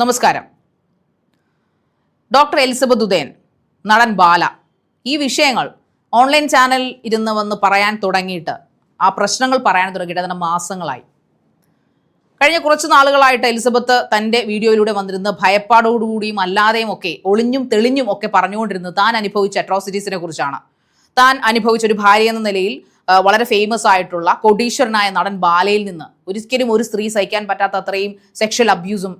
നമസ്കാരം. Doctor Elizabeth Udayan നടൻ ബാല ഈ വിഷയങ്ങൾ ഓൺലൈൻ ചാനൽ ഇരുന്ന് വന്ന് പറയാൻ തുടങ്ങിയിട്ട് ആ പ്രശ്നങ്ങൾ പറയാൻ തുടങ്ങിയിട്ട് അതിന് മാസങ്ങളായി. കഴിഞ്ഞ കുറച്ച് നാളുകളായിട്ട് എലിസബത്ത് തന്റെ വീഡിയോയിലൂടെ വന്നിരുന്ന് ഭയപ്പാടോടുകൂടിയും അല്ലാതെയും ഒക്കെ ഒളിഞ്ഞും തെളിഞ്ഞും ഒക്കെ പറഞ്ഞുകൊണ്ടിരുന്നത് താൻ അനുഭവിച്ച അട്രോസിറ്റീസിനെ കുറിച്ചാണ്. താൻ അനുഭവിച്ച ഒരു ഭാര്യ എന്ന നിലയിൽ വളരെ ഫേമസ് ആയിട്ടുള്ള കോടീശ്വരനായ നടൻ ബാലയിൽ നിന്ന് ഒരിക്കലും ഒരു സ്ത്രീ സഹിക്കാൻ പറ്റാത്ത അത്രയും സെക്ഷൽ അബ്യൂസും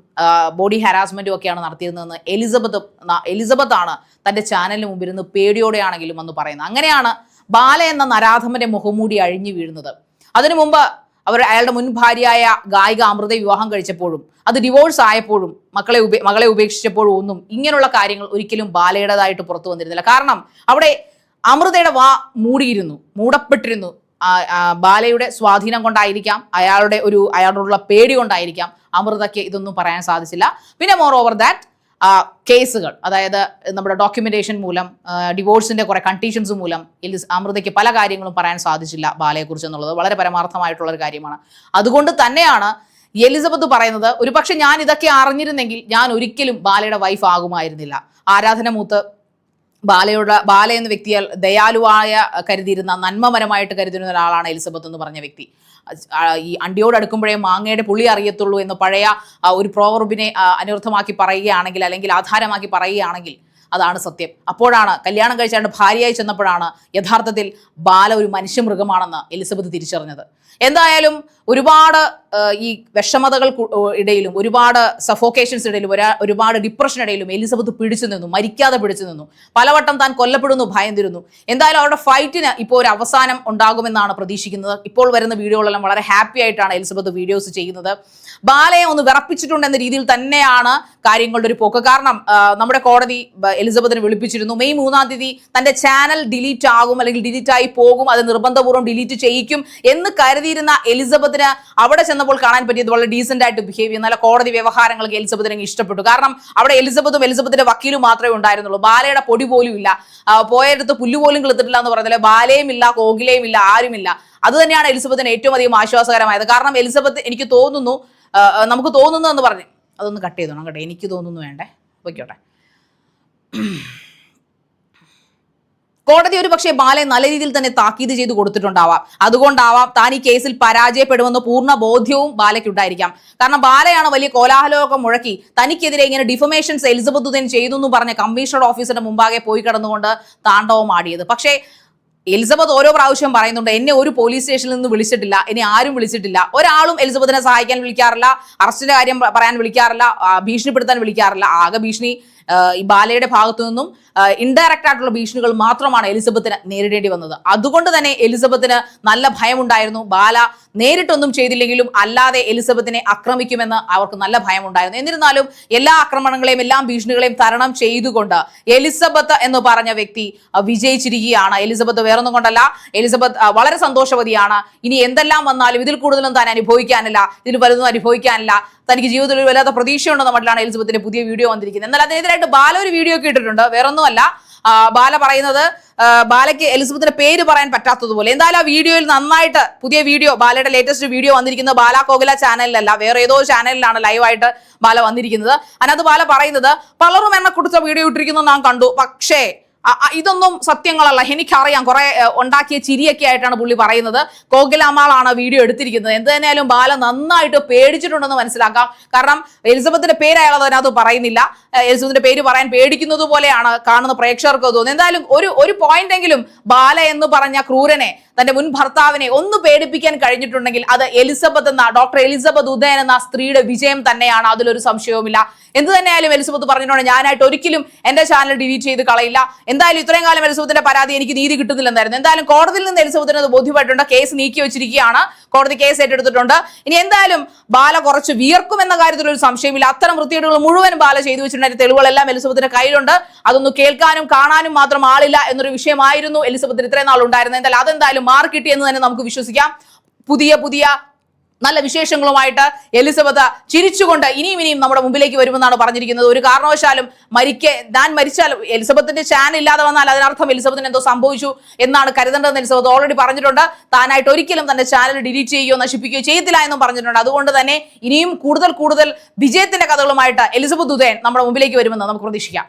ബോഡി ഹാരാസ്മെന്റും ഒക്കെയാണ് നടത്തിയിരുന്നതെന്ന് എലിസബത്ത് എലിസബത്ത് ആണ് തന്റെ ചാനലിന് മുമ്പിൽ നിന്ന് പേടിയോടെയാണെങ്കിലും എന്ന് പറയുന്നത്. അങ്ങനെയാണ് ബാല എന്ന നരാധമന്റെ മുഖംമൂടി അഴിഞ്ഞു വീഴുന്നത്. അതിനു മുമ്പ് അവർ അയാളുടെ മുൻ ഭാര്യയായ ഗായിക അമൃത വിവാഹം കഴിച്ചപ്പോഴും അത് ഡിവോഴ്സ് ആയപ്പോഴും മക്കളെ ഉപേ മകളെ ഉപേക്ഷിച്ചപ്പോഴും ഒന്നും ഇങ്ങനെയുള്ള കാര്യങ്ങൾ ഒരിക്കലും ബാലയുടേതായിട്ട് പുറത്തു വന്നിരുന്നില്ല. കാരണം അവിടെ അമൃതയുടെ വാ മൂടിയിരുന്നു മൂടപ്പെട്ടിരുന്നു. ബാലയുടെ സ്വാധീനം കൊണ്ടായിരിക്കാം അയാളുടെ ഒരു അയാളോടുള്ള പേടി കൊണ്ടായിരിക്കാം അമൃതയ്ക്ക് ഇതൊന്നും പറയാൻ സാധിച്ചില്ല. പിന്നെ മോർ ഓവർ ദാറ്റ് കേസുകൾ അതായത് നമ്മുടെ ഡോക്യുമെന്റേഷൻ മൂലം ഡിവോഴ്സിന്റെ കുറെ കണ്ടീഷൻസ് മൂലം അമൃതയ്ക്ക് പല കാര്യങ്ങളും പറയാൻ സാധിച്ചില്ല ബാലയെക്കുറിച്ച് എന്നുള്ളത്. വളരെ പരമാർത്ഥമായിട്ടുള്ള ഒരു കാര്യമാണ്. അതുകൊണ്ട് തന്നെയാണ് എലിസബത്ത് പറയുന്നത് ഒരു പക്ഷെ ഞാൻ ഇതൊക്കെ അറിഞ്ഞിരുന്നെങ്കിൽ ഞാൻ ഒരിക്കലും ബാലയുടെ വൈഫ് ആകുമായിരുന്നില്ല. ആരാധന മൂത്ത് ബാലയുടെ ബാല എന്ന വ്യക്തിയാൽ ദയാലുവായ കരുതിയിരുന്ന നന്മമരമായിട്ട് കരുതിയിരുന്ന ഒരാളാണ് എലിസബത്ത് എന്ന് പറഞ്ഞ വ്യക്തി. ഈ അണ്ടിയോട് അടുക്കുമ്പോഴേ മാങ്ങയുടെ പുളി അറിയത്തുള്ളൂ എന്ന് പഴയ ഒരു പ്രോവർബിനെ അനുർത്ഥമാക്കി പറയുകയാണെങ്കിൽ അല്ലെങ്കിൽ ആധാരമാക്കി പറയുകയാണെങ്കിൽ അതാണ് സത്യം. അപ്പോഴാണ് കല്യാണം കഴിച്ചാണ്ട് ഭാര്യയായി ചെന്നപ്പോഴാണ് യഥാർത്ഥത്തിൽ ബാല ഒരു മനുഷ്യമൃഗമാണെന്ന് എലിസബത്ത് തിരിച്ചറിഞ്ഞത്. എന്തായാലും ഒരുപാട് ഈ വിഷമതകൾ ഇടയിലും ഒരുപാട് സഫോക്കേഷൻസ് ഇടയിലും ഒരാ ഒരുപാട് ഡിപ്രഷൻ ഇടയിലും എലിസബത്ത് പിടിച്ചു നിന്നു മരിക്കാതെ പിടിച്ചു നിന്നു. പലവട്ടം താൻ കൊല്ലപ്പെടുന്നു ഭയന്നിരുന്നു എന്തായാലും അവരുടെ ഫൈറ്റിന് ഇപ്പോൾ ഒരു അവസാനം ഉണ്ടാകുമെന്നാണ് പ്രതീക്ഷിക്കുന്നത്. ഇപ്പോൾ വരുന്ന വീഡിയോകളെല്ലാം വളരെ ഹാപ്പി ആയിട്ടാണ് എലിസബത്ത് വീഡിയോസ് ചെയ്യുന്നത്. ബാലയെ ഒന്ന് വിറപ്പിച്ചിട്ടുണ്ടെന്ന രീതിയിൽ തന്നെയാണ് കാര്യങ്ങളുടെ ഒരു പോക്ക്. കാരണം നമ്മുടെ കോടതി എലിസബത്തിനെ വിളിപ്പിച്ചിരുന്നു. മെയ് മൂന്നാം തീയതി തന്റെ ചാനൽ ഡിലീറ്റ് ആകും അല്ലെങ്കിൽ ഡിലീറ്റ് ആയി പോകും അത് നിർബന്ധപൂർവം ഡിലീറ്റ് ചെയ്യിക്കും എന്ന് കരുതിയിരുന്ന എലിസബത്തിന് അവിടെ ചെന്നപ്പോൾ കാണാൻ പറ്റിയത് വളരെ ഡീസെന്റ് ആയിട്ട് ബിഹേവ് ചെയ്യുന്ന നല്ല കോടതി വ്യവഹാരങ്ങൾക്ക് എലിസബത്തിന് ഇഷ്ടപ്പെട്ടു. കാരണം അവിടെ എലിസബത്തും എലിസബത്തിന്റെ വക്കീലും മാത്രമേ ഉണ്ടായിരുന്നുള്ളൂ. ബാലയുടെ പൊടി പോലും ഇല്ല. പോയടുത്ത് പുല്ലുപോലും കിളുത്തിട്ടില്ല എന്ന് പറഞ്ഞാൽ ബാലയും ഇല്ല കോകിലയും ഇല്ല ആരുമില്ല. അത് തന്നെയാണ് എലിസബത്തിന് ഏറ്റവും അധികം ആശ്വാസകരമായത്. കാരണം എലിസബത്ത് എനിക്ക് തോന്നുന്നു നമുക്ക് തോന്നുന്നു എന്ന് പറഞ്ഞു. അതൊന്ന് കട്ട് ചെയ്തോണം കേട്ടോ. എനിക്ക് തോന്നുന്നു വേണ്ടേ. പൊയ്ക്കോട്ടെ. കോടതി ഒരു പക്ഷേ ബാലയെ നല്ല രീതിയിൽ തന്നെ താക്കീത് ചെയ്ത് കൊടുത്തിട്ടുണ്ടാവാം. അതുകൊണ്ടാവാം താൻ ഈ കേസിൽ പരാജയപ്പെടുമെന്ന് പൂർണ ബോധ്യവും ബാലയ്ക്കുണ്ടായിരിക്കാം കാരണം ബാലയാണ് വലിയ കോലാഹലമൊക്കെ മുഴക്കി തനിക്കെതിരെ ഇങ്ങനെ ഡിഫമേഷൻസ് എലിസബത്ത് ഉദയൻ ചെയ്തു എന്ന് പറഞ്ഞ കമ്മീഷണർ ഓഫീസറുടെ മുമ്പാകെ പോയി കിടന്നുകൊണ്ട് താണ്ഡവം ആടിയത്. പക്ഷേ എലിസബത്ത് ഓരോ പ്രാവശ്യം പറയുന്നുണ്ട് എന്നെ ഒരു പോലീസ് സ്റ്റേഷനിൽ നിന്ന് വിളിച്ചിട്ടില്ല എന്നെ ആരും വിളിച്ചിട്ടില്ല. ഒരാളും എലിസബത്തിനെ സഹായിക്കാൻ വിളിക്കാറില്ല അറസ്റ്റിന്റെ കാര്യം പറയാൻ വിളിക്കാറില്ല ഭീഷണിപ്പെടുത്താൻ വിളിക്കാറില്ല. ആകെ ഭീഷണി ഈ ബാലയുടെ ഭാഗത്തു നിന്നും ഇൻഡയറക്റ്റ് ആയിട്ടുള്ള ഭീഷണികൾ മാത്രമാണ് എലിസബത്തിന് നേരിടേണ്ടി വന്നത്. അതുകൊണ്ട് തന്നെ എലിസബത്തിന് നല്ല ഭയമുണ്ടായിരുന്നു. ബാല നേരിട്ടൊന്നും ചെയ്തില്ലെങ്കിലും അല്ലാതെ എലിസബത്തിനെ ആക്രമിക്കുമെന്ന് അവർക്ക് നല്ല ഭയമുണ്ടായിരുന്നു. എന്നിരുന്നാലും എല്ലാ ആക്രമണങ്ങളെയും എല്ലാ ഭീഷണികളെയും തരണം ചെയ്തുകൊണ്ട് എലിസബത്ത് എന്ന് പറഞ്ഞ വ്യക്തി വിജയിച്ചിരിക്കുകയാണ്. എലിസബത്ത് വേറൊന്നും കൊണ്ടല്ല. എലിസബത്ത് വളരെ സന്തോഷവതിയാണ്. ഇനി എന്തെല്ലാം വന്നാലും ഇതിൽ കൂടുതലും താൻ അനുഭവിക്കാനില്ല. ഇതിൽ വലുതും അനുഭവിക്കാനില്ല. തനിക്ക് ജീവിതത്തിൽ ഒരു വല്ലാത്ത പ്രതീക്ഷയുണ്ടെന്ന മട്ടിലാണ് എലിസബത്തിന്റെ പുതിയ വീഡിയോ വന്നിരിക്കുന്നത്. എന്നാൽ അതിനെതിരായിട്ട് ബാല ഒരു വീഡിയോ ഒക്കെ ഇട്ടിട്ടുണ്ട്. വേറൊന്നുമല്ല. ബാല പറയുന്നത് ബാലയ്ക്ക് എലിസബത്തിന്റെ പേര് പറയാൻ പറ്റാത്തതുപോലെ. എന്തായാലും ആ വീഡിയോയിൽ നന്നായിട്ട് പുതിയ വീഡിയോ ബാലയുടെ ലേറ്റസ്റ്റ് വീഡിയോ വന്നിരിക്കുന്നത് ബാല കോകില ചാനലിലല്ല. വേറെ ഏതോ ചാനലിലാണ് ലൈവായിട്ട് ബാല വന്നിരിക്കുന്നത്. അതിനകത്ത് ബാല പറയുന്നത് പലരും എന്നെ കുടിച്ച വീഡിയോ ഇട്ടിരിക്കുന്നത് നാം കണ്ടു. പക്ഷേ ഇതൊന്നും സത്യങ്ങളല്ല. എനിക്കറിയാം. കുറെ ഉണ്ടാക്കിയ ചിരിയൊക്കെ ആയിട്ടാണ് പുള്ളി പറയുന്നത്. കോകിലാമാളാണ് വീഡിയോ എടുത്തിരിക്കുന്നത്. എന്ത് തന്നെയാലും ബാല നന്നായിട്ട് പേടിച്ചിട്ടുണ്ടെന്ന് മനസ്സിലാക്കാം. കാരണം എലിസബത്തിന്റെ പേര് അയാൾ അതിനകത്ത് പറയുന്നില്ല. എലിസബത്തിന്റെ പേര് പറയാൻ പേടിക്കുന്നത് പോലെയാണ് കാണുന്ന പ്രേക്ഷകർക്ക് തോന്നുന്നത്. എന്തായാലും ഒരു ഒരു പോയിന്റ് എങ്കിലും ബാല എന്ന് പറഞ്ഞ ക്രൂരനെ തന്റെ മുൻ ഭർത്താവിനെ ഒന്ന് പേടിപ്പിക്കാൻ കഴിഞ്ഞിട്ടുണ്ടെങ്കിൽ അത് എലിസബത്ത് എന്ന ഡോക്ടർ എലിസബത്ത് ഉദയൻ എന്ന സ്ത്രീയുടെ വിജയം തന്നെയാണ്. അതിലൊരു സംശയവുമില്ല. എന്ത് തന്നെയായാലും എലിസബത്ത് പറഞ്ഞിട്ടുണ്ട് ഞാനായിട്ട് ഒരിക്കലും എന്റെ ചാനൽ ഡിലീറ്റ് ചെയ്ത് കളയില്ല. എന്തായാലും ഇത്രയും കാലം എലിസബത്തിന്റെ പരാതി എനിക്ക് നീതി കിട്ടുന്നില്ലെന്നായിരുന്നു. എന്തായാലും കോടതിയിൽ നിന്ന് എലിസബത്തിന് അത് ബോധ്യമായിട്ടുണ്ട്. കേസ് നീക്കി വെച്ചിരിക്കുകയാണ്. കോടതി കേസ് ഏറ്റെടുത്തിട്ടുണ്ട്. ഇനി എന്തായാലും ബാല കുറച്ച് വിയർക്കും എന്ന കാര്യത്തിൽ ഒരു സംശയമില്ല. അത്തരം വൃത്തികേടുകൾ മുഴുവൻ ബാല ചെയ്തു വെച്ചിട്ടുണ്ട്. തെളിവുകളെല്ലാം എലിസബത്തിന്റെ കയ്യിലുണ്ട്. അതൊന്നും കേൾക്കാനും കാണാനും മാത്രം ആളില്ല എന്നൊരു വിഷയമായിരുന്നു എലിസബത്തിന് ഇത്രയും നാൾ ഉണ്ടായിരുന്നത് എന്തായാലും അതെന്തായാലും കിട്ടി എന്ന് തന്നെ നമുക്ക് വിശ്വസിക്കാം. പുതിയ പുതിയ നല്ല വിശേഷങ്ങളുമായിട്ട് എലിസബത്ത് ചിരിച്ചുകൊണ്ട് ഇനിയും ഇനിയും നമ്മുടെ മുമ്പിലേക്ക് വരുമെന്നാണ് പറഞ്ഞിരിക്കുന്നത്. ഒരു കാരണവശാലും മരിക്കെ ഞാൻ മരിച്ചാലും എലിസബത്തിന്റെ ചാൻ ഇല്ലാതെ വന്നാൽ അതിനർത്ഥം എലിസബത്തിന് എന്തോ സംഭവിച്ചു എന്നാണ് കരുതേണ്ടതെന്ന് എലിസബത്ത് ഓൾറെഡി പറഞ്ഞിട്ടുണ്ട്. താനായിട്ട് ഒരിക്കലും തന്റെ ചാനൽ ഡിലീറ്റ് ചെയ്യുകയോ നശിപ്പിക്കുകയോ ചെയ്യത്തില്ല എന്നും പറഞ്ഞിട്ടുണ്ട്. അതുകൊണ്ട് തന്നെ ഇനിയും കൂടുതൽ കൂടുതൽ വിജയത്തിന്റെ കഥകളുമായിട്ട് എലിസബത്ത് ഉദയൻ നമ്മുടെ മുമ്പിലേക്ക് വരുമെന്ന് നമുക്ക് പ്രതീക്ഷിക്കാം.